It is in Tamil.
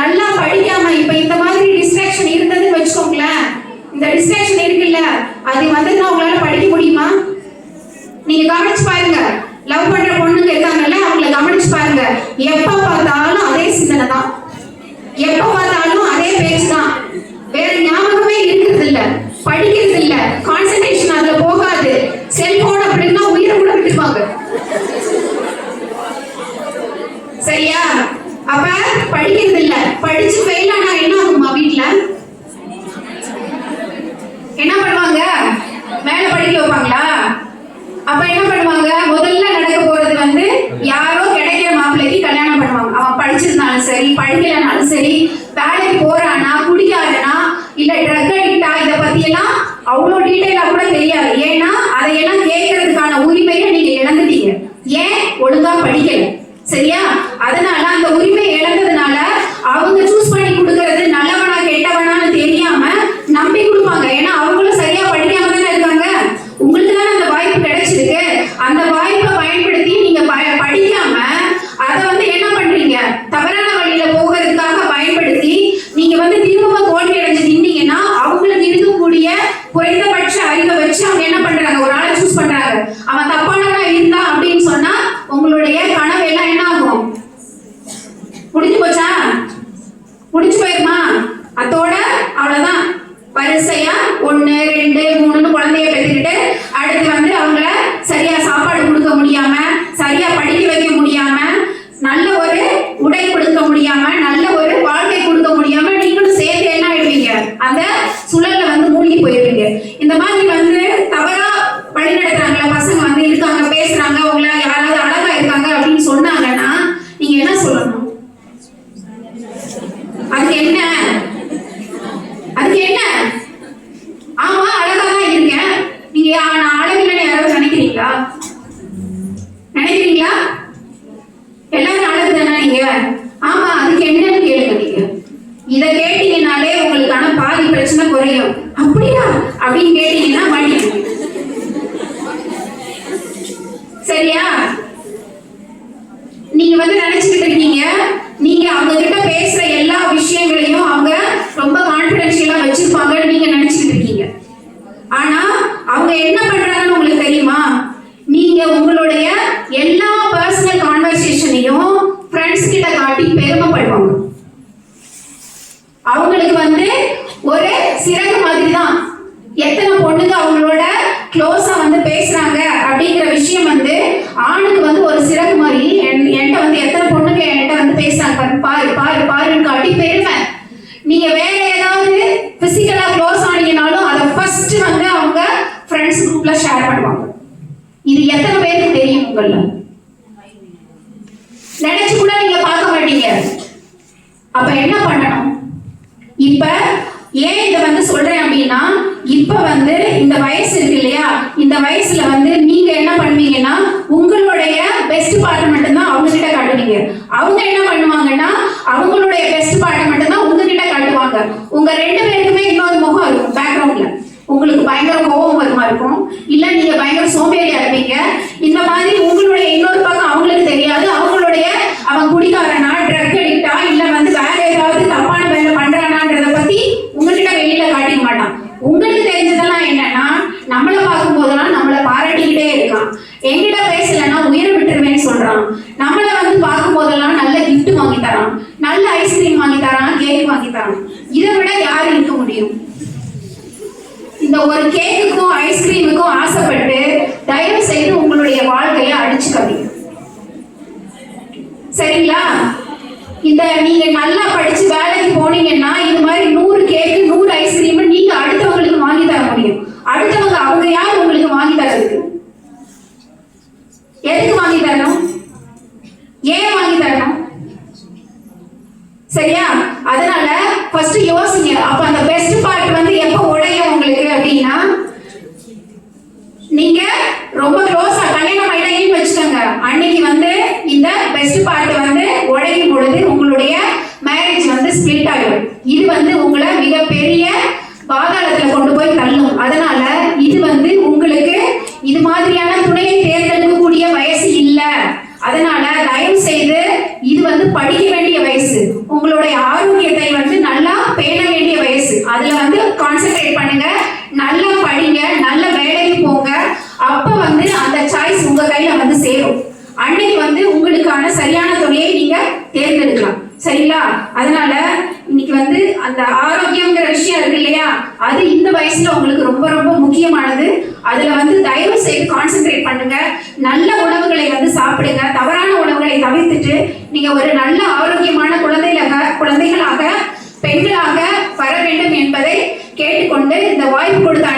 நல்லா படிக்காம இப்ப இந்த மாதிரி டிஸ்ட்ராக்ஷன் இருந்ததுன்னு வச்சுக்கோங்களேன். இந்த டிஸ்ட்ராக்ஷன் இருக்குல்ல அது வந்ததுன்னா உங்களால படிக்க முடியுமா? நீங்க கவனிச்சு பாருங்க. லவ் பண்ற பொண்ணுங்க இருக்காங்கல்ல அவங்கள கவனிச்சு பாருங்க. எப்ப பார்த்தாலும் அதே சிந்தனை தான். எப்ப பார்த்தாலும் அதே பேச்சு தான். வேற ஞாபகமே இருக்கிறது இல்ல படிக்கிறது இல்ல கான்சென்ட் அதுல போகாது செல்போன் அப்படின்னா உயிரை கூட விட்டுருப்பாங்க சரியா அப்ப படிக்கிறது இல்ல படிச்சு ஃபெயில் ஆனா என்ன ஆகுமா வீட்ல? என்ன பண்ணுவாங்க? மேல படிக்க வைப்பாங்களா? அப்ப என்ன பண்ணுவாங்க? முதல்ல நடக்க போறது வந்து யாரோ கிடைக்கிற மாப்பிள்ளைக்கு கல்யாணம் பண்ணுவாங்க. அவன் படிச்சிருந்தாலும் சரி படிக்கலனாலும் சரி வேலைக்கு போறானா குடிக்காதனா இல்ல ட்ரக் அடிக்டா இதை பத்தி எல்லாம் அவ்வளவு டீட்டெயிலா கூட தெரியாது. ஏன்னா வரிசையா இங்கே அவன் அழகில்லைன்னு யாராவது நினைக்கிறீங்களா நினைக்கிறீங்களா எல்லாரும் அழகு தானே நீங்க? ஆமா அதுக்கு என்னன்னு கேளுங்க நீங்க. இத கேட்டீங்கனாலே உங்களுக்கான பாதி பிரச்சனை குறையும். அப்படியா? அப்படின்னு கேட்டீங்கன்னா மாட்டீங்க சரியா? நீங்க வந்து நினைச்சுக்கிட்டு இருக்கீங்க. நீங்க அவங்க கிட்ட பேசுற எல்லா விஷயங்களையும் அவங்க ரொம்ப கான்பிடென்ஷியலா வச்சிருப்பாங்க நீங்க நினைச்சுக்கிட்டு இருக்கீங்க. ஆனா அவங்க என்ன பண்றாங்கன்னு உங்களுக்கு தெரியுமா? நீங்க உங்களுடைய எல்லா பர்சனல் கான்வர்சேஷனையும் ஃப்ரெண்ட்ஸ் கிட்ட காட்டி பெருமைப்படுவாங்க. அவங்களுக்கு வந்து ஒரு சிறகு மாதிரி தான் எத்தனை பொண்ணுங்க அவங்களோட க்ளோஸா வந்து பேசுறாங்க அப்படிங்கிற விஷயம் வந்து ஆணுக்கு வந்து ஒரு சிறகு மாதிரி. என்- என்கிட்ட வந்து எத்தனை பொண்ணுங்க என்கிட்ட வந்து பேசுறாங்க பாரு, பாரு பாரு பாருன்னு காட்டி பெருமை நீங்க வேற ஏதாவது பிசிக்கலா க்ளோஸ் ஆனீங்கனாலும் அதை ஃபர்ஸ்ட் வந்து அவங்க ஃப்ரெண்ட்ஸ் ஷேர் பண்ணுவாங்க. இது எத்தனை பேருக்கு தெரியும் உங்கள நினைச்சு கூட நீங்க பார்க்க மாட்டீங்க. அப்ப என்ன பண்ணணும்? இப்ப ஏன் இதை வந்து சொல்றேன் அப்படின்னா இப்ப வந்து இந்த வயசு இருக்கு இல்லையா? இந்த வயசுல வந்து நீங்க என்ன பண்ணுவீங்கன்னா உங்களுடைய பெஸ்ட் பார்ட் மட்டும்தான் அவங்க கிட்ட காட்டுவீங்க. அவங்க என்ன பண்ணுவாங்கன்னா அவங்களுடைய பெஸ்ட் பாட்டை மட்டும்தான் உங்ககிட்ட காட்டுவாங்க. உங்க ரெண்டு பேருக்குமே இன்னொரு முகம் இருக்கும் பேக்ரவுண்ட்ல உங்களுக்கு பயங்கர கோபம் வருமா இருக்கும். இல்ல நீங்க பயங்கர சோம்பேறியா இருப்பீங்க இந்த மாதிரி உங்களுடைய இன்னொரு பக்கம் அவங்களுக்கு தெரியாது. அவங்களுடைய அவன் குடிக்காரனா ட்ரக் அடிக்டா இல்ல வந்து வேற ஏதாவது தப்பான வேலை பண்றானான்றத பத்தி உங்ககிட்ட வெளியில காட்டிக்க மாட்டான். உங்களுக்கு தெரிஞ்சதெல்லாம் என்னன்னா நம்மள பார்க்கும் போதெல்லாம் நம்மள பாராட்டிக்கிட்டே இருக்கான். எங்கிட்ட பேசலன்னா உயிரை விட்டுருவேன்னு சொல்றான். நம்மள வந்து பார்க்கும் போதெல்லாம் நல்ல கிஃப்ட் வாங்கி தரான். நல்ல ஐஸ்கிரீம் வாங்கி தரான் கேக் வாங்கி தரான். இதை விட யார் இருக்க முடியும்? இந்த ஒரு கேக்குக்கும் ஐஸ்கிரீமுக்கும் ஆசைப்பட்டு தயவு செய்து உங்களுடைய வாழ்க்கையை அடிச்சுக்காதீங்க சரிங்களா? இந்த நீங்க நல்லா படிச்சு வேலைக்கு போனீங்கன்னா இது மாதிரி நூறு கேக்கு நூறு ஐஸ்கிரீம் நீங்க அடுத்தவங்களுக்கு வாங்கி தர முடியும். அடுத்தவங்க அவங்க யார் உங்களுக்கு வாங்கி தரதுக்கு எதுக்கு வாங்கி தரணும்? ஏன் வாங்கி தரணும்? சரியா? அதனால ஃபர்ஸ்ட் யோசிங்க. அப்ப அந்த பெஸ்ட் பார்ட் வந்து நீங்க ரொம்ப க்ளோஸா கல்யாணம் ஆயிட்டாங்கன்னு வச்சுக்கோங்க. அன்னைக்கு வந்து இந்த பெஸ்ட் பார்ட் வந்து உடையும் பொழுது உங்களுடைய மேரேஜ் வந்து ஸ்பிளிட் ஆகிடும் இது வந்து உங்களை மிகப்பெரிய பாதாளத்துல கொண்டு போய் தள்ளும். அதனால இது வந்து உங்களுக்கு இது மாதிரியான துணையை தேர்ந்தெடுக்கக்கூடிய வயசு இல்ல. அதனால தயவு செய்து இது வந்து படிக்க வேண்டிய வயசு. உங்களுடைய ஆரோக்கியத்தை வந்து நல்லா பேண வேண்டிய வயசு. அதுல வந்து கான்சென்ட்ரேட் பண்ணுங்க. நல்லா படிங்க. வயசுல உங்களுக்கு ரொம்ப ரொம்ப முக்கியமானது. அதுல வந்து தயவு செய்து கான்சென்ட்ரேட் பண்ணுங்க. நல்ல உணவுகளை வந்து சாப்பிடுங்க. தவறான உணவுகளை தவிர்த்துட்டு நீங்க ஒரு நல்ல ஆரோக்கியமான குழந்தைகளாக குழந்தைகளாக பெண்களாக வர வேண்டும் என்பதை கேட்டுக்கொண்டு இந்த வாய்ப்பு கொடுத்த